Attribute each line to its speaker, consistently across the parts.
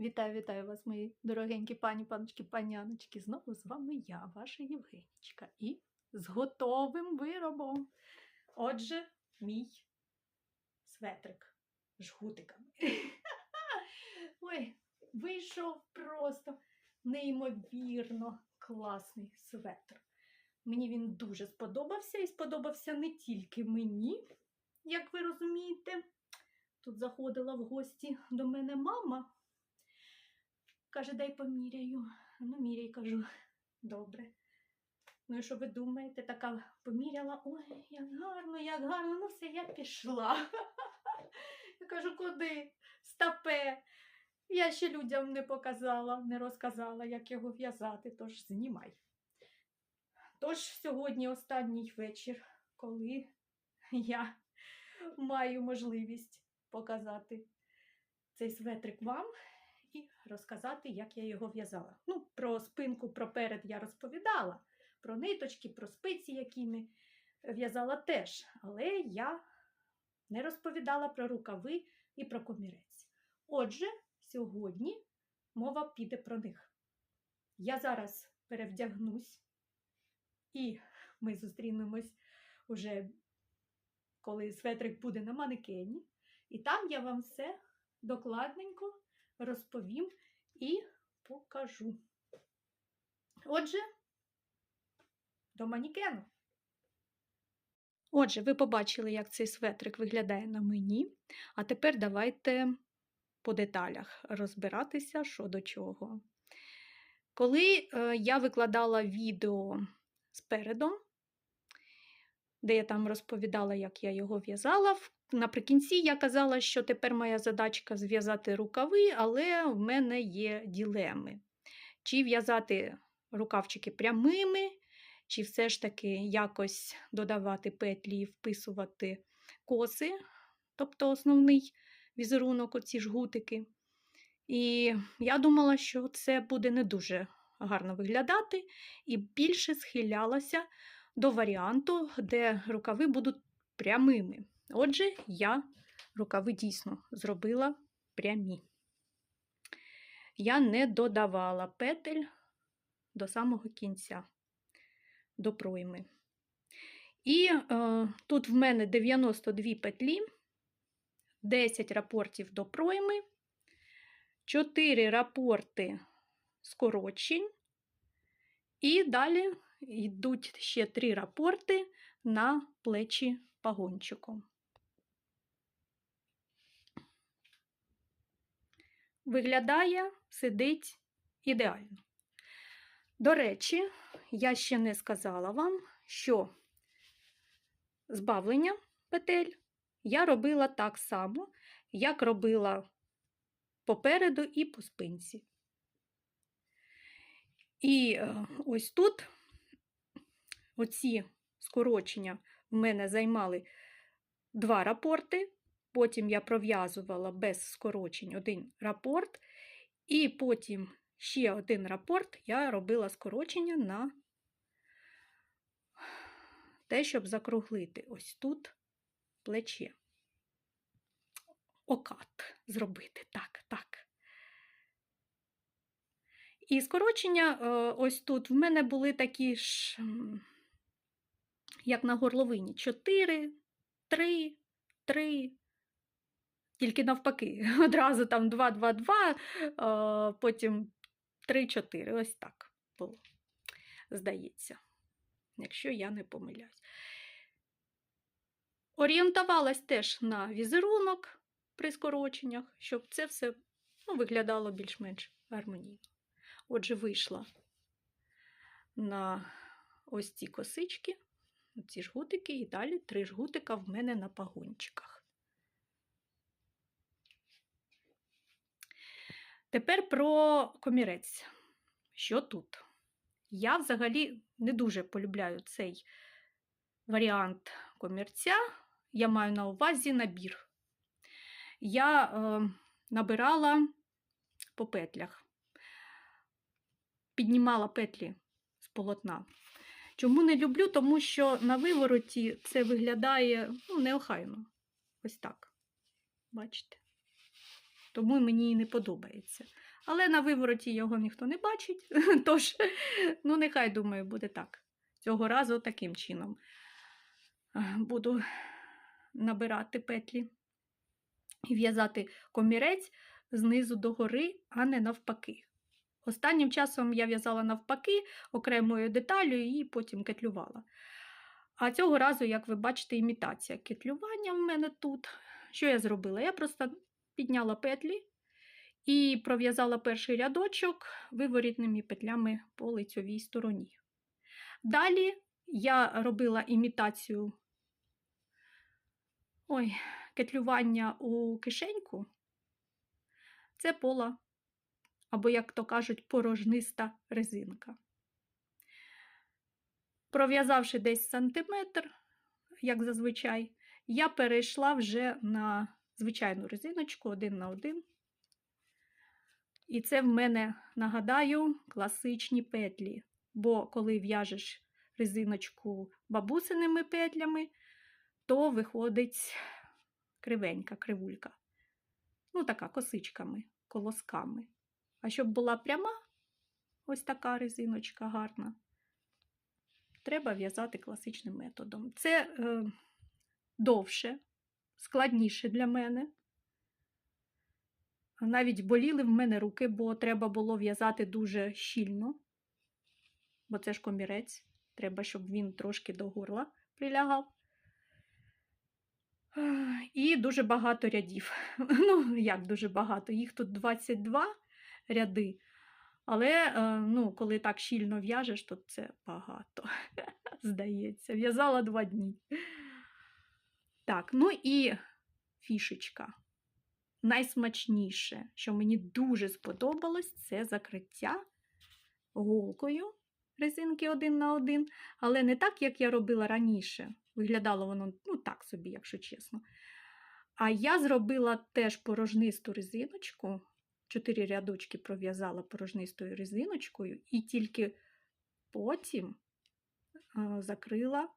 Speaker 1: Вітаю, вітаю вас, мої дорогенькі пані, паночки, паняночки. Знову з вами я, ваша Євгенічка, і з готовим виробом. Отже, мій светрик жгутиками. Ой, вийшов просто неймовірно класний светр. Мені він дуже сподобався і сподобався не тільки мені, як ви розумієте. Тут заходила в гості до мене мама. Каже, дай поміряю. Ну, міряй, кажу, добре. Ну і що ви думаєте, така поміряла, ой, як гарно, як гарно, ну все, я пішла. Я кажу, куди? Стапе. Я ще людям не показала, не розказала, як його в'язати, тож знімай. Тож сьогодні останній вечір, коли я маю можливість показати цей светрик вам і розказати, як я його в'язала. Ну, про спинку, про перед я розповідала, про ниточки, про спиці, якими в'язала теж. Але я не розповідала про рукави і про комірець. Отже, сьогодні мова піде про них. Я зараз перевдягнусь, і ми зустрінемось уже, коли светрик буде на манекені. І там я вам все докладненько розповім і покажу. Отже, до манікену. Отже, ви побачили, як цей светрик виглядає на мені. А тепер давайте по деталях розбиратися, що до чого. Коли е, я викладала відео спередом, де я там розповідала, як я його в'язала, наприкінці я казала, що тепер моя задачка зв'язати рукави, але в мене є ділеми. Чи в'язати рукавчики прямими, чи все ж таки якось додавати петлі і вписувати коси, тобто основний візерунок, оці жгутики. І я думала, що це буде не дуже гарно виглядати, і більше схилялася до варіанту, де рукави будуть прямими. Отже, я рукави дійсно зробила прямі. Я не додавала петель до самого кінця, до пройми. І е, тут в мене 92 петлі, 10 рапортів до пройми, 4 рапорти скорочень, і далі йдуть ще 3 рапорти на плечі пагончиком. Виглядає, сидить ідеально. До речі, я ще не сказала вам, що збавлення петель я робила так само, як робила попереду і по спинці. І е, ось тут оці скорочення в мене займали два рапорти. Потім я пров'язувала без скорочень один рапорт, і потім ще один рапорт я робила скорочення на те, щоб закруглити ось тут плече. Окат зробити. Так, так. І скорочення ось тут в мене були такі ж, як на горловині, 4, 3, 3, тільки навпаки, одразу там 2, 2, 2, потім 3, 4. Ось так було, здається, якщо я не помиляюсь. Орієнтувалась теж на візерунок при скороченнях, щоб це все ну, виглядало більш-менш гармонійно. Отже, вийшла на ось ці косички, ці жгутики, і далі три жгутика в мене на пагончиках. Тепер про комірець. Що тут? Я взагалі не дуже полюбляю цей варіант комірця. Я маю на увазі набір. Я е, набирала по петлях, піднімала петлі з полотна. Чому не люблю? Тому що на вивороті це виглядає ну, неохайно. Ось так. Бачите? тому мені і не подобається. Але на вивороті його ніхто не бачить, тож, ну, нехай, думаю, буде так. Цього разу таким чином е, буду набирати петлі і в'язати комірець знизу до гори, а не навпаки. Останнім часом я в'язала навпаки окремою деталю і потім кетлювала. А цього разу, як ви бачите, імітація кетлювання в мене тут. Що я зробила? Я просто підняла петлі і пров'язала перший рядочок виворітними петлями по лицьовій стороні. Далі я робила імітацію ой, кетлювання у кишеньку. Це пола, або, як то кажуть, порожниста резинка. Пров'язавши десь сантиметр, як зазвичай, я перейшла вже на звичайну резиночку один на один. І це в мене, нагадаю, класичні петлі. Бо коли в'яжеш резиночку бабусиними петлями, то виходить кривенька, кривулька. Ну, така косичками, колосками. А щоб була пряма, ось така резиночка гарна, треба в'язати класичним методом. Це е, довше, складніше для мене. Навіть боліли в мене руки, бо треба було в'язати дуже щільно, бо це ж комірець, треба, щоб він трошки до горла прилягав. І дуже багато рядів. Ну, як дуже багато? Їх тут 22 ряди. Але е, ну, коли так щільно в'яжеш, то це багато, здається. В'язала два дні. Так, ну і фішечка. Найсмачніше, що мені дуже сподобалось, це закриття голкою резинки один на один, але не так, як я робила раніше. Виглядало воно ну, так собі, якщо чесно. А я зробила теж порожнисту резиночку, чотири рядочки пров'язала порожнистою резиночкою, і тільки потім закрила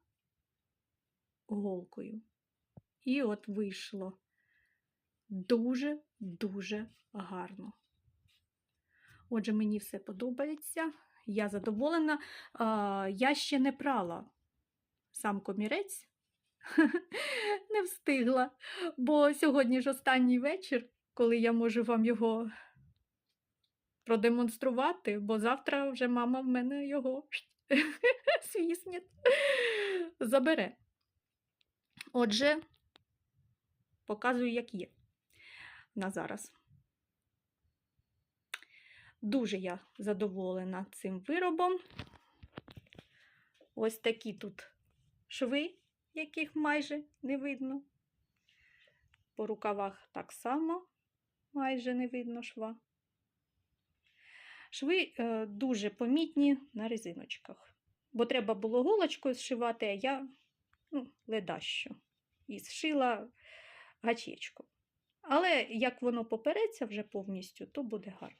Speaker 1: голкою. І от вийшло дуже-дуже гарно. Отже, мені все подобається. Я задоволена. Я ще не прала сам комірець, не встигла, бо сьогодні ж останній вечір, коли я можу вам його продемонструвати, бо завтра вже мама в мене його свіснет, забере. Отже, показую, як є на зараз. Дуже я задоволена цим виробом. Ось такі тут шви, яких майже не видно. По рукавах так само майже не видно шва. Шви е, дуже помітні на резиночках, бо треба було голочкою зшивати, а я ну, ледащо і зшила гачечку. Але як воно попереться вже повністю, то буде гарно.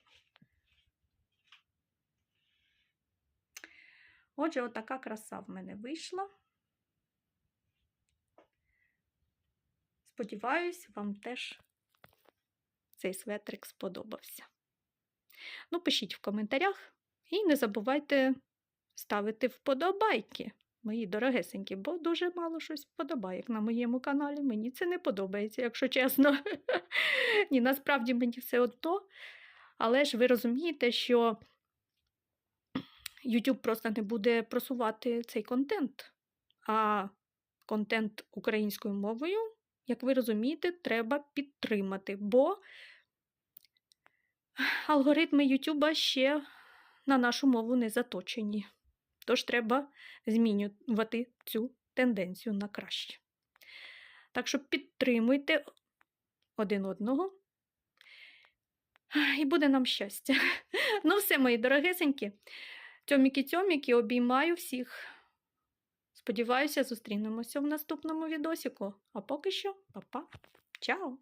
Speaker 1: Отже, отака краса в мене вийшла. Сподіваюсь, вам теж цей светрик сподобався. Ну, пишіть в коментарях і не забувайте ставити вподобайки, мої дорогесенькі, бо дуже мало щось вподобайок на моєму каналі. Мені це не подобається, якщо чесно. Ні, насправді мені все одно. Але ж ви розумієте, що YouTube просто не буде просувати цей контент. А контент українською мовою, як ви розумієте, треба підтримати, бо алгоритми YouTube ще на нашу мову не заточені. Тож треба змінювати цю тенденцію на краще. Так що підтримуйте один одного. І буде нам щастя. Ну, все, мої дорогесенькі. Тьоміки-тьоміки, обіймаю всіх. Сподіваюся, зустрінемося в наступному відосіку. А поки що, па-па. Чао!